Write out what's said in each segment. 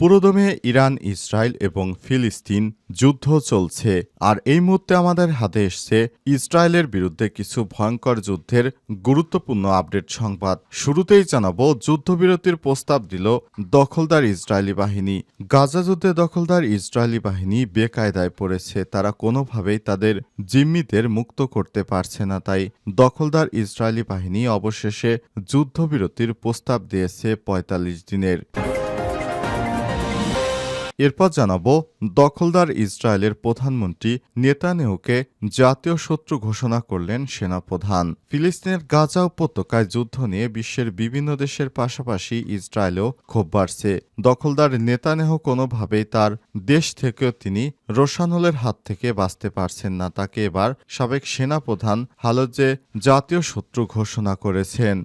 পুরোদমে Iran, Israel এবং ফিলিস্তিন যুদ্ধ চলছে, আর এই মুহূর্তে আমাদের হাতে এসছে ইসরায়েলের বিরুদ্ধে কিছু ভয়ঙ্কর যুদ্ধের গুরুত্বপূর্ণ আপডেট সংবাদ। শুরুতেই জানাব, যুদ্ধবিরতির প্রস্তাব দিল দখলদার ইসরায়েলি বাহিনী। গাজা যুদ্ধে দখলদার ইসরায়েলি বাহিনী বেকায়দায় পড়েছে, তারা কোনোভাবেই তাদের জিম্মিদের মুক্ত করতে পারছে না, তাই দখলদার ইসরায়েলি বাহিনী অবশেষে যুদ্ধবিরতির প্রস্তাব দিয়েছে পঁয়তাল্লিশ দিনের। এরপর জানাব, দখলদার ইসরায়েলের প্রধানমন্ত্রী নেতানেহুকে জাতীয় শত্রু ঘোষণা করলেন সেনাপ্রধান। ফিলিস্তিনের গাজা উপত্যকায় যুদ্ধ নিয়ে বিশ্বের বিভিন্ন দেশের পাশাপাশি ইসরায়েলেও ক্ষোভ বাড়ছে। দখলদার নেতানেহ কোনোভাবেই তার দেশ থেকেও তিনি রোশানুলের হাত থেকে বাঁচতে পারছেন না। তাকে এবার সাবেক সেনাপ্রধান হালজে জাতীয় শত্রু ঘোষণা করেছেন।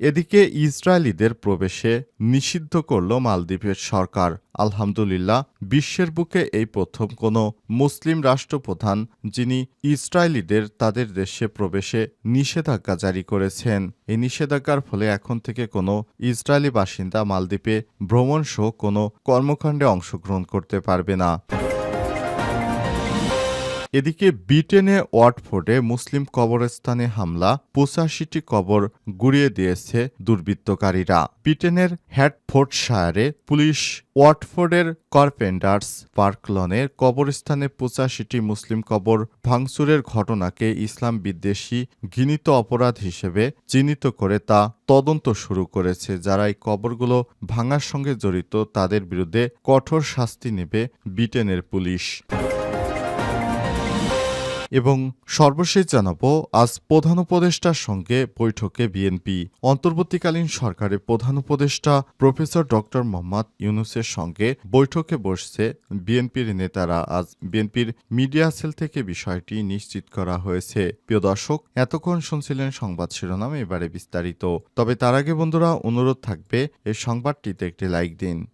এদিকে ইসরায়েলিদের প্রবেশে নিষিদ্ধ করল মালদ্বীপের সরকার। আলহামদুলিল্লাহ, বিশ্বের বুকে এই প্রথম কোনো মুসলিম রাষ্ট্রপ্রধান যিনি ইসরায়েলিদের তাদের দেশে প্রবেশে নিষেধাজ্ঞা জারি করেছেন। এই নিষেধাজ্ঞার ফলে এখন থেকে কোনো ইসরায়েলি বাসিন্দা মালদ্বীপে ভ্রমণ সহ কোনো কর্মকাণ্ডে অংশগ্রহণ করতে পারবে না। এদিকে ব্রিটেনে ওয়াটফোর্ডে মুসলিম কবরস্থানে হামলা, পঁচাশিটি কবর গুড়িয়ে দিয়েছে দুর্বৃত্তকারীরা। ব্রিটেনের হ্যাটফোর্ডশায়ারে পুলিশ ওয়াটফোর্ডের কার্পেন্ডার্স পার্কলনের কবরস্থানে পঁচাশিটি মুসলিম কবর ভাঙচুরের ঘটনাকে ইসলাম বিদ্বেষী, ঘৃণিত অপরাধ হিসেবে চিহ্নিত করে তা তদন্ত শুরু করেছে, যারা এই কবরগুলো ভাঙার সঙ্গে জড়িত, তাদের বিরুদ্ধে কঠোর শাস্তি নেবে ব্রিটেনের পুলিশ। এবং সর্বশেষ জানাব, আজ প্রধান উপদেষ্টার সঙ্গে বৈঠকে বিএনপি অন্তর্বর্তীকালীন সরকারের প্রধান উপদেষ্টা প্রফেসর ডক্টর মোহাম্মদ ইউনুসের সঙ্গে বৈঠকে বসছে বিএনপির নেতারা। আজ বিএনপির মিডিয়া সেল থেকে বিষয়টি নিশ্চিত করা হয়েছে। প্রিয় দর্শক, এতক্ষণ শুনছিলেন সংবাদ শিরোনাম, এবারে বিস্তারিত। তবে তার আগে বন্ধুরা, অনুরোধ থাকবে এই সংবাদটিতে একটি লাইক দিন।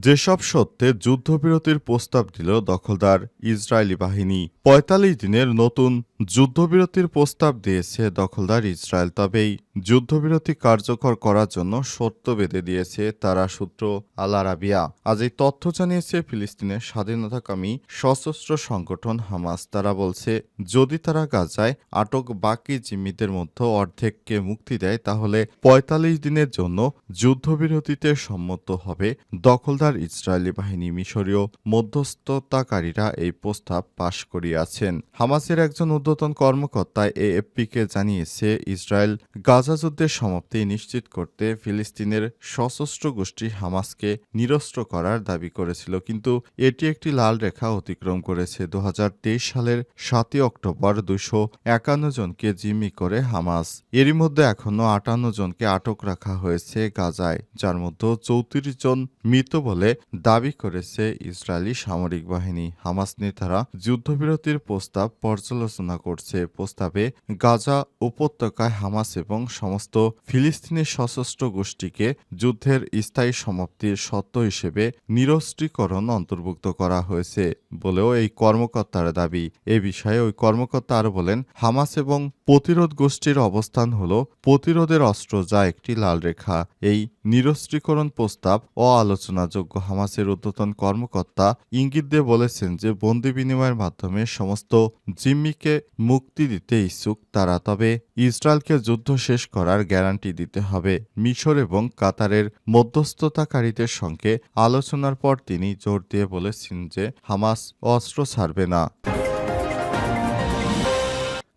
যেসব সত্ত্বে যুদ্ধবিরতির প্রস্তাব দিল দখলদার ইসরায়েলি বাহিনী পঁয়তাল্লিশ দিনের নতুন যুদ্ধবিরতির প্রস্তাব দিয়েছে দখলদার ইসরায়েল, তবে এই যুদ্ধবিরতি কার্যকর করার জন্য শর্ত বেঁধে দিয়েছে তারা সূত্র আল আরাবিয়া। আজ এই তথ্য জানিয়েছে ফিলিস্তিনের স্বাধীনতাকামী সশস্ত্র সংগঠন হামাস। তারা বলছে, যদি তারা গাজায় আটক বাকি জিম্মিদের মধ্যে অর্ধেককে মুক্তি দেয়, তাহলে পঁয়তাল্লিশ দিনের জন্য যুদ্ধবিরতিতে সম্মত হবে দখলদার ইসরায়েলি বাহিনী। মিশরীয় মধ্যস্থতাকারীরা এই প্রস্তাব পাশ করিয়াছেন। হামাসের একজন ঊর্ধ্বতন কর্মকর্তা এএফপিকে জানিয়েছে, ইসরায়েল গাজা যুদ্ধের সমাপ্তি নিশ্চিত করতে ফিলিস্তিনের সশস্ত্র গোষ্ঠী হামাসকে নিরস্ত্র করার দাবি করেছিল, কিন্তু এটি একটি লাল রেখা অতিক্রম করেছে। দু সালের সাতই অক্টোবর দুশো একান্ন জনকে জিম্মি করে হামাস। এরই মধ্যে এখনও আটান্ন জনকে আটক রাখা হয়েছে গাজায়, যার মধ্যে চৌত্রিশ জন মৃত বলে দাবি করেছে ইসরায়েলি সামরিক বাহিনী। হামাস নেতারা যুদ্ধবিরতির প্রস্তাব পর্যালোচনা করছে প্রস্তাবে গাজা উপত্যকায় হামাস এবং সমস্ত ফিলিস্তিনি সশস্ত্র গোষ্ঠীকে যুদ্ধের স্থায়ী সমাপ্তির সত্য হিসেবে নিরস্ত্রীকরণ অন্তর্ভুক্ত করা হয়েছে বলেও এই কর্মকর্তার দাবি। এ বিষয়ে ওই কর্মকর্তা আরও বলেন, হামাস এবং প্রতিরোধ গোষ্ঠীর অবস্থান হল প্রতিরোধের অস্ত্র যা একটি লাল রেখা। এই নিরস্ত্রীকরণ প্রস্তাব অআলোচনাযোগ্য হামাসের ঊর্ধ্বতন কর্মকর্তা ইঙ্গিত দিয়ে বলেছেন যে বন্দি বিনিময়ের মাধ্যমে সমস্ত জিম্মিকে মুক্তি দিতে ইচ্ছুক তারা, তবে ইসরায়েলকে যুদ্ধ শেষ করার গ্যারান্টি দিতে হবে। মিশর এবং কাতারের মধ্যস্থতাকারীদের সঙ্গে আলোচনার পর তিনি জোর দিয়ে বলেছেন যে হামাস অস্ত্র ছাড়বে না।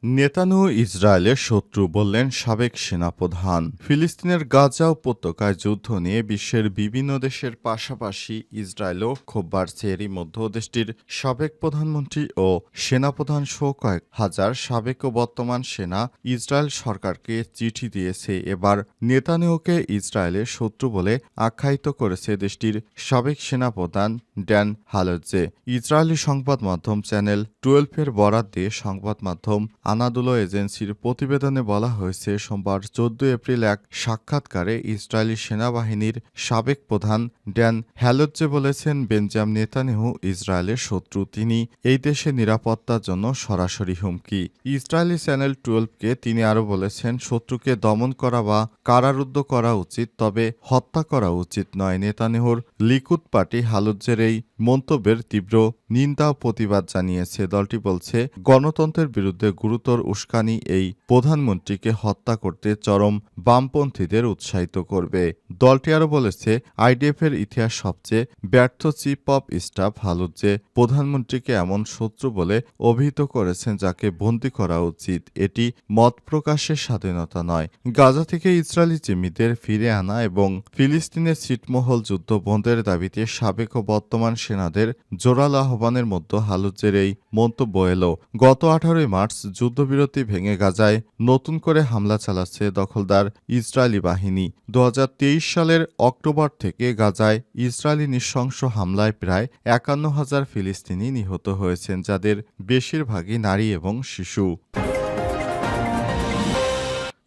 নেতানু ইসরায়েলের শত্রু বললেন সাবেক সেনাপ্রধান। ফিলিস্তিনের গাজা উপত্যকায় যুদ্ধ নিয়ে বিশ্বের বিভিন্ন দেশের পাশাপাশি ইসরায়েলও ক্ষোভ বাড়ছে। এরই মধ্যে দেশটির সাবেক প্রধানমন্ত্রী ও সেনাপ্রধান সহ কয়েক হাজার সাবেক ও বর্তমান সেনা ইসরায়েল সরকারকে চিঠি দিয়েছে। এবার নেতানিয়াহুকে ইসরায়েলের শত্রু বলে আখ্যায়িত করেছে দেশটির সাবেক সেনাপ্রধান ড্যান হালজ্জে ইসরায়েলি সংবাদ মাধ্যম চ্যানেল টুয়েলভের বরাত দিয়ে সংবাদ মাধ্যম আনাদুলো এজেন্সির প্রতিবেদনে বলা হয়েছে, সোমবার চোদ্দ এপ্রিল এক সাক্ষাৎকারে ইসরায়েলি সেনাবাহিনীর সাবেক প্রধান ড্যান হ্যালোজ্জে বলেছেন বেঞ্জাম নেতানিহু ইসরায়েলের শত্রু। তিনি এই দেশের নিরাপত্তার জন্য সরাসরি হুমকি। ইসরায়েলি চ্যানেল টুয়েলভকে তিনি আরও বলেছেন, শত্রুকে দমন করা বা কারারুদ্ধ করা উচিত, তবে হত্যা করা উচিত নয়। নেতানিহুর লিকুদ পার্টি হালুজ্জের এই মন্তব্যের তীব্র নিন্দা প্রতিবাদ জানিয়েছে দলটি বলছে, গণতন্ত্রের বিরুদ্ধে গুরুতর উস্কানি এই প্রধানমন্ত্রীকে হত্যা করতে চরম বামপন্থীদের উৎসাহিত করবে। দলটি আরও বলেছে আইডিএফ এর ইতিহাস সবচেয়ে ব্যর্থ চিফ অব স্টাফ হালুজ্জে প্রধানমন্ত্রীকে এমন শত্রু বলে অভিহিত করেছেন যাকে বন্দী করা উচিত, এটি মত প্রকাশের স্বাধীনতা নয়। গাজা থেকে ইসরায়েলি জিম্মিদের ফিরে আনা এবং ফিলিস্তিনের ছিটমহল যুদ্ধ বন্ধের দাবিতে সাবেক ও বর্তমান সেনাদের জোরাল আহ্বানের মধ্যে হালুজ্জের এই মন্তব্য এলো। গত আঠারোই মার্চ যুদ্ধবিরতি ভেঙে গাজায় নতুন করে হামলা চালাচ্ছে দখলদার ইসরায়েলি বাহিনী। দু হাজার তেইশ সালের অক্টোবর থেকে গাজায় ইসরায়েলি নৃশংস হামলায় প্রায় একান্ন হাজার ফিলিস্তিনি নিহত হয়েছেন, যাদের বেশিরভাগই নারী এবং শিশু।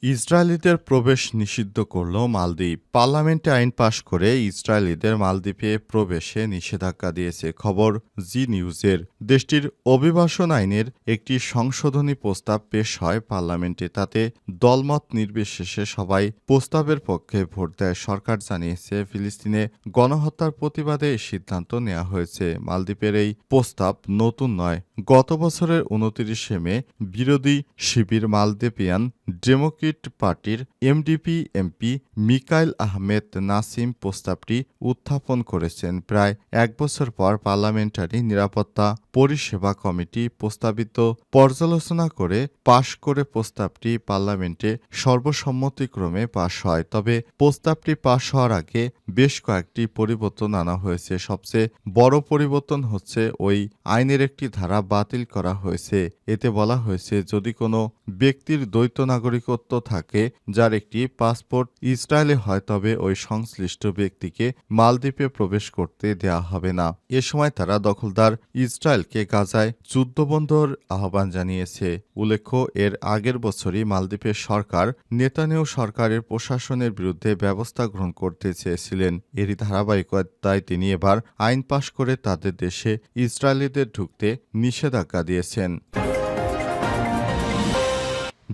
ইসরায়েলিদের প্রবেশ নিষিদ্ধ করল মালদ্বীপ। পার্লামেন্টে আইন পাশ করে ইসরায়েলিদের মালদ্বীপে প্রবেশে নিষেধাজ্ঞা দিয়েছে খবর জি নিউজের। দেশটির অভিবাসন আইনের একটি সংশোধনী প্রস্তাব পেশ হয় পার্লামেন্টে। তাতে দলমত নির্বিশেষে সবাই প্রস্তাবের পক্ষে ভোট দেয়। সরকার জানিয়েছে, ফিলিস্তিনে গণহত্যার প্রতিবাদে সিদ্ধান্ত নেওয়া হয়েছে। মালদ্বীপের এই প্রস্তাব নতুন নয়। গত বছরের উনত্রিশে মে বিরোধী শিবির মালদ্বীপিয়ান ডেমোক্রেট পার্টির এমডিপি এমপি মিকাইল আহমেদ নাসিম প্রস্তাবটি উত্থাপন করেছেন। প্রায় এক বছর পর পার্লামেন্টারি নিরাপত্তা পরিষেবা কমিটি প্রস্তাবিত পর্যালোচনা করে পাশ করে প্রস্তাবটি পার্লামেন্টে সর্বসম্মতিক্রমে পাশ হয়। তবে প্রস্তাবটি পাশ হওয়ার আগে বেশ কয়েকটি পরিবর্তন আনা হয়েছে। সবচেয়ে বড় পরিবর্তন হচ্ছে ওই আইনের একটি ধারা বাতিল করা হয়েছে। এতে বলা হয়েছে, যদি কোনো ব্যক্তির দ্বৈত নাগরিকত্ব থাকে, যার একটি পাসপোর্ট ইসরায়েলে হয়, তবে ওই সংশ্লিষ্ট ব্যক্তিকে মালদ্বীপে প্রবেশ করতে দেয়া হবে না। এ সময় তারা দখলদার ইসরায়েলকে গাজায় যুদ্ধবন্ধর আহ্বান জানিয়েছে। উল্লেখ্য, এর আগের বছরই মালদ্বীপের সরকার নেতানিয়াহু সরকারের প্রশাসনের বিরুদ্ধে ব্যবস্থা গ্রহণ করতে চেয়েছিলেন। এরই ধারাবাহিকতায় তিনি এবার আইন পাশ করে তাদের দেশে ইসরায়েলিদের ঢুকতে নিষেধাজ্ঞা দিয়েছেন।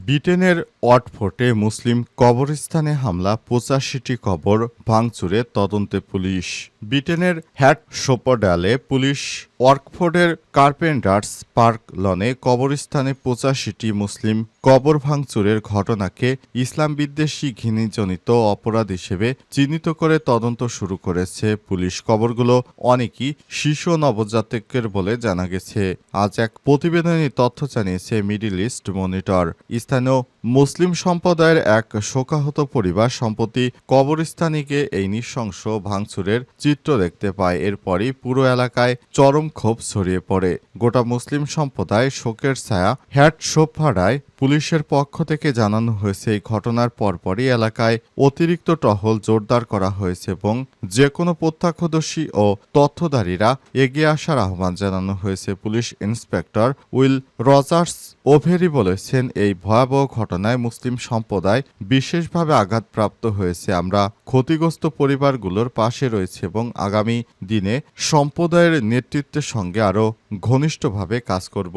ব্রিটেনের ওয়াটফোর্টে মুসলিম কবরস্থানে হামলা পঁচাশিটি কবর ভাঙচুরে তদন্তে পুলিশ। ব্রিটেনের হ্যাট সোপডালে পুলিশ ওয়ার্কফোর্ডের কার্পেন্টার্স পার্ক লনে কবরস্থানে পঁচাশিটি মুসলিম কবর ভাঙচুরের ঘটনাকে ইসলাম বিদ্বেষী ঘৃণীজনিত অপরাধ হিসেবে চিহ্নিত করে তদন্ত শুরু করেছে পুলিশ কবরগুলো, অনেকই শিশু নবজাতকের বলে জানা গেছে। আজ এক প্রতিবেদনে তথ্য জানিয়েছে মিডিল ইস্ট মনিটর। স্থানীয় মুসলিম সম্প্রদায়ের এক শোকাহত পরিবার সম্প্রতি কবরস্থানে এই নৃশংস ভাঙচুরের চিত্র দেখতে পায়। এরপরই পুরো এলাকায় চরম ক্ষোভ ছড়িয়ে পড়ে। গোটা মুসলিম সম্প্রদায় শোকের ছায়া হ্যাট সোফাড়ায় পুলিশের পক্ষ থেকে জানানো হয়েছে, এই ঘটনার পরপরই এলাকায় অতিরিক্ত টহল জোরদার করা হয়েছে এবং যে কোনো প্রত্যক্ষদর্শী ও তথ্যধারীরা এগিয়ে আসার আহ্বান জানানো হয়েছে। Police inspector Will Rogers Overy বলেছেন, এই ভয়াবহ ঘটনায় মুসলিম সম্প্রদায় বিশেষভাবে আঘাতপ্রাপ্ত হয়েছে। আমরা ক্ষতিগ্রস্ত পরিবারগুলোর পাশে রয়েছে এবং আগামী দিনে সম্প্রদায়ের নেতৃত্বের সঙ্গে আরও ঘনিষ্ঠভাবে কাজ করব।